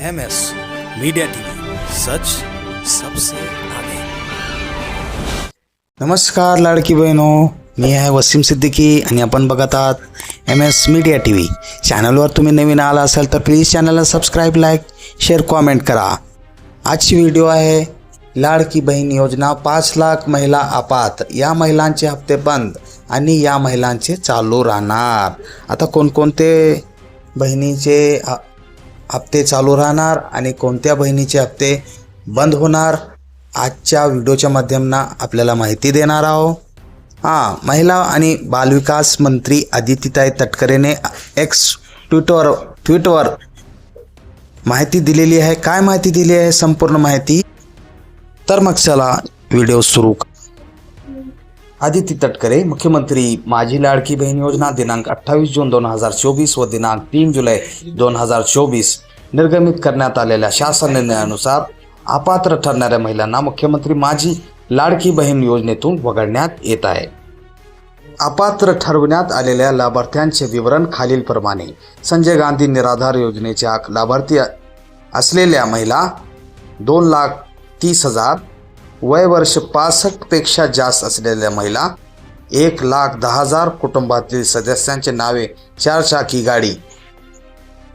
M S media TV सच सबसे आगे। नमस्कार लाडकी बहिणो मी आहे वसीम सिद्दीकी आणि आपण बघत आहात M S media T V चॅनलवर तुम्ही नवीन आला असाल तर प्लीज चॅनलला सबस्क्राईब लाईक शेअर कॉमेंट करा. आजची व्हिडिओ आहे लाडकी बहीण योजना पाच लाख महिला आपात. या महिलांचे हप्ते बंद आणि या महिलांचे चालू राहणार. आता कोणकोणते बहिणीचे हप्ते चालू राहणार आणि कोणत्या बहिणीचे हप्ते बंद होणार आजच्या व्हिडिओच्या माध्यमांना आपल्याला माहिती देणार आहोत. हां महिला आणि बालविकास मंत्री अदितीताई तटकरेने एक्स ट्विटर ट्विटवर माहिती दिलेली आहे. काय माहिती दिली आहे? संपूर्ण माहिती. तर मग चला व्हिडिओ सुरू आदिती तटकरे मुख्यमंत्री माझी लाडकी बहीण योजना दिनांक अठ्ठावीस जून दोन हजार चोवीस व दिनांक तीन जुलै दोन हजार चोवीस निर्गमित करण्यात आलेल्या शासन निर्णयानुसार अपात्र ठरणाऱ्या महिलांना मुख्यमंत्री माझी लाडकी बहीण योजनेतून वगळण्यात येत आहे. अपात्र ठरवण्यात आलेल्या लाभार्थ्यांचे विवरण खालीलप्रमाणे. संजय गांधी निराधार योजनेच्या लाभार्थी असलेल्या महिला दोन लाख तीस हजार वय वर्ष पासष्टपेक्षा जास्त असलेल्या महिला एक लाख दहा हजार कुटुंबातील सदस्यांचे नावे चारचाकी गाडी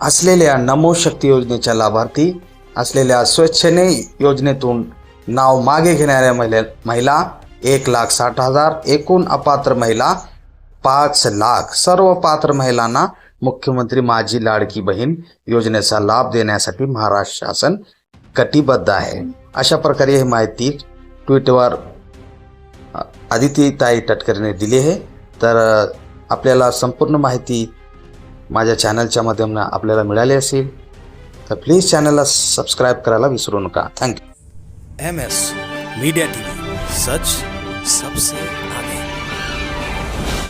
असलेल्या नमो शक्ती योजनेच्या लाभार्थी असलेल्या स्वच्छने योजनेतून नाव मागे घेणाऱ्या महिला महिला एक लाख साठ हजार एकूण अपात्र महिला पाच लाख. सर्व पात्र महिलांना मुख्यमंत्री माझी लाडकी बहीण योजनेचा लाभ देण्यासाठी महाराष्ट्र शासन कटिबद्ध आहे. अशा प्रकारे ही माहिती ट्विटवर आदितीताई तटकरेने दिली आहे. तर आपल्याला संपूर्ण माहिती माझ्या चॅनलच्या माध्यमानं आपल्याला मिळाली असेल तर प्लीज चॅनलला सबस्क्राईब करायला विसरू नका. Thank you M S media TV सच सबसे आगे.